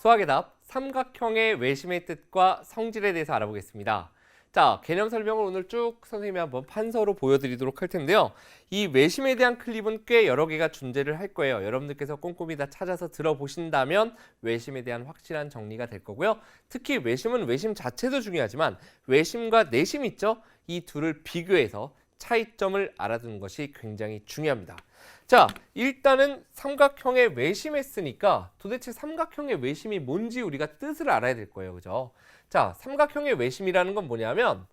수학의 답 삼각형의 외심의 뜻과 성질에 대해서 알아보겠습니다. 자, 개념 설명을 오늘 쭉 선생님이 한번 판서로 보여드리도록 할 텐데요. 이 외심에 대한 클립은 꽤 여러 개가 존재를 할 거예요. 여러분들께서 꼼꼼히 다 찾아서 들어보신다면 외심에 대한 확실한 정리가 될 거고요. 특히 외심은 외심 자체도 중요하지만 외심과 내심 있죠? 이 둘을 비교해서 차이점을 알아두는 것이 굉장히 중요합니다. 자, 일단은 삼각형의 외심했으니까 도대체 삼각형의 외심이 뭔지 우리가 뜻을 알아야 될 거예요. 그죠? 자, 삼각형의 외심이라는 건 뭐냐면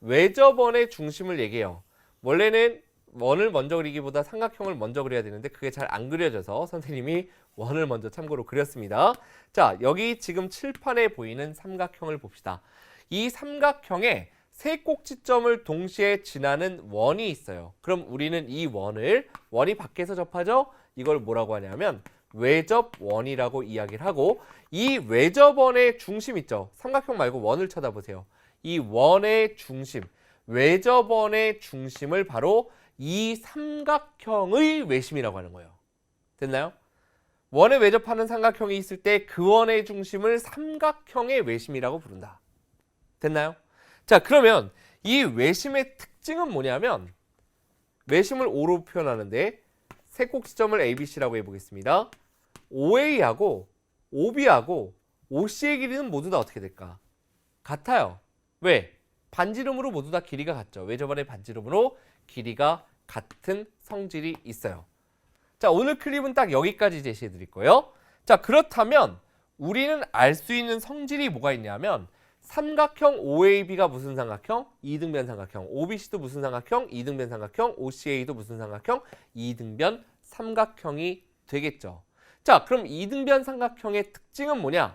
외접원의 중심을 얘기해요. 원래는 원을 먼저 그리기보다 삼각형을 먼저 그려야 되는데 그게 잘 안 그려져서 선생님이 원을 먼저 참고로 그렸습니다. 자, 여기 지금 칠판에 보이는 삼각형을 봅시다. 이 삼각형에 세 꼭지점을 동시에 지나는 원이 있어요. 그럼 우리는 이 원을 원이 밖에서 접하죠? 이걸 뭐라고 하냐면 외접원이라고 이야기를 하고 이 외접원의 중심 있죠? 삼각형 말고 원을 쳐다보세요. 이 원의 중심, 외접원의 중심을 바로 이 삼각형의 외심이라고 하는 거예요. 됐나요? 원에 외접하는 삼각형이 있을 때 그 원의 중심을 삼각형의 외심이라고 부른다. 됐나요? 자, 그러면 이 외심의 특징은 뭐냐면 외심을 O로 표현하는데 세 꼭지점을 ABC라고 해보겠습니다. OA하고 OB하고 OC의 길이는 모두 다 어떻게 될까? 같아요. 왜? 반지름으로 모두 다 길이가 같죠. 외접원의 반지름으로 길이가 같은 성질이 있어요. 자, 오늘 클립은 딱 여기까지 제시해 드릴 거예요. 자, 그렇다면 우리는 알 수 있는 성질이 뭐가 있냐면 삼각형 OAB가 무슨 삼각형? 이등변 삼각형. OBC도 무슨 삼각형? 이등변 삼각형. OCA도 무슨 삼각형? 이등변 삼각형이 되겠죠. 자, 그럼 이등변 삼각형의 특징은 뭐냐?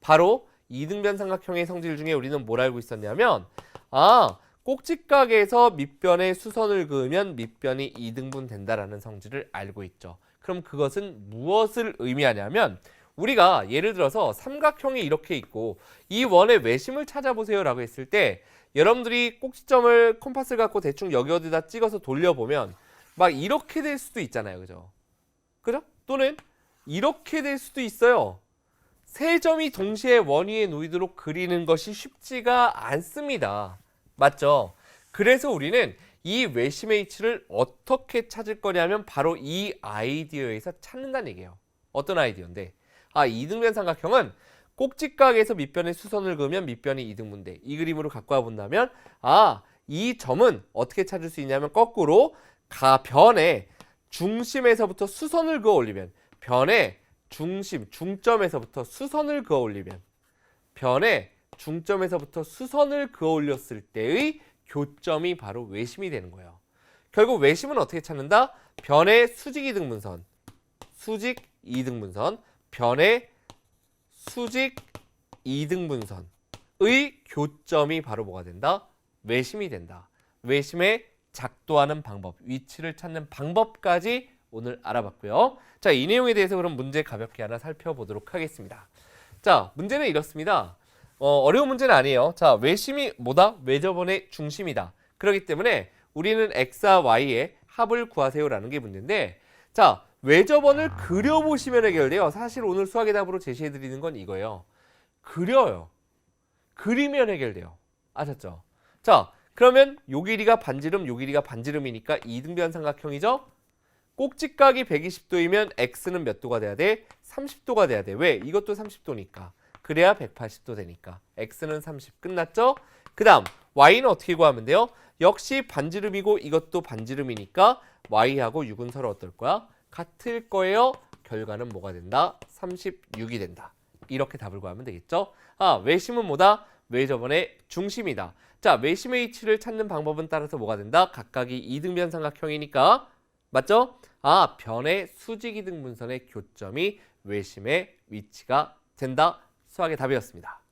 바로 이등변 삼각형의 성질 중에 우리는 뭘 알고 있었냐면 아, 꼭지각에서 밑변에 수선을 그으면 밑변이 이등분 된다라는 성질을 알고 있죠. 그럼 그것은 무엇을 의미하냐면 우리가 예를 들어서 삼각형이 이렇게 있고 이 원의 외심을 찾아보세요 라고 했을 때 여러분들이 꼭지점을 컴파스를 갖고 대충 여기 어디다 찍어서 돌려보면 막 이렇게 될 수도 있잖아요. 그죠? 그죠? 또는 이렇게 될 수도 있어요. 세 점이 동시에 원 위에 놓이도록 그리는 것이 쉽지가 않습니다. 맞죠? 그래서 우리는 이 외심의 위치를 어떻게 찾을 거냐면 바로 이 아이디어에서 찾는다는 얘기예요. 어떤 아이디어인데? 아, 이등변 삼각형은 꼭지각에서 밑변에 수선을 그으면 밑변이 이등분대. 이 그림으로 갖고 와 본다면 아, 이 점은 어떻게 찾을 수 있냐면 거꾸로 가변에 중심에서부터 수선을 그어 올리면 변에 중심, 중점에서부터 수선을 그어 올리면 변에 중점에서부터 수선을 그어 올렸을 때의 교점이 바로 외심이 되는 거예요. 결국 외심은 어떻게 찾는다? 변의 수직 이등분선, 수직 이등분선, 변의 수직 이등분선의 교점이 바로 뭐가 된다? 외심이 된다. 외심의 작도하는 방법, 위치를 찾는 방법까지 오늘 알아봤고요. 자, 이 내용에 대해서 그럼 문제 가볍게 하나 살펴보도록 하겠습니다. 자, 문제는 이렇습니다. 어, 어려운 문제는 아니에요. 자, 외심이 뭐다? 외접원의 중심이다. 그렇기 때문에 우리는 x와 y의 합을 구하세요라는 게 문제인데 자, 외접원을 그려보시면 해결돼요. 사실 오늘 수학의 답으로 제시해드리는 건 이거예요. 그려요. 그리면 해결돼요. 아셨죠? 자, 그러면 요 길이가 반지름, 요 길이가 반지름이니까 이등변 삼각형이죠? 꼭지각이 120도이면 x는 몇 도가 돼야 돼? 30도가 돼야 돼. 왜? 이것도 30도니까. 그래야 180도 되니까. x는 30 끝났죠? 그 다음 y는 어떻게 구하면 돼요? 역시 반지름이고 이것도 반지름이니까 y하고 6은 서로 어떨 거야? 같을 거예요. 결과는 뭐가 된다? 36이 된다. 이렇게 답을 구하면 되겠죠? 아, 외심은 뭐다? 외접원의 중심이다. 자, 외심의 위치를 찾는 방법은 따라서 뭐가 된다? 각각이 이등변 삼각형이니까 맞죠? 아, 변의 수직 이등분선의 교점이 외심의 위치가 된다. 수학의 답이었습니다.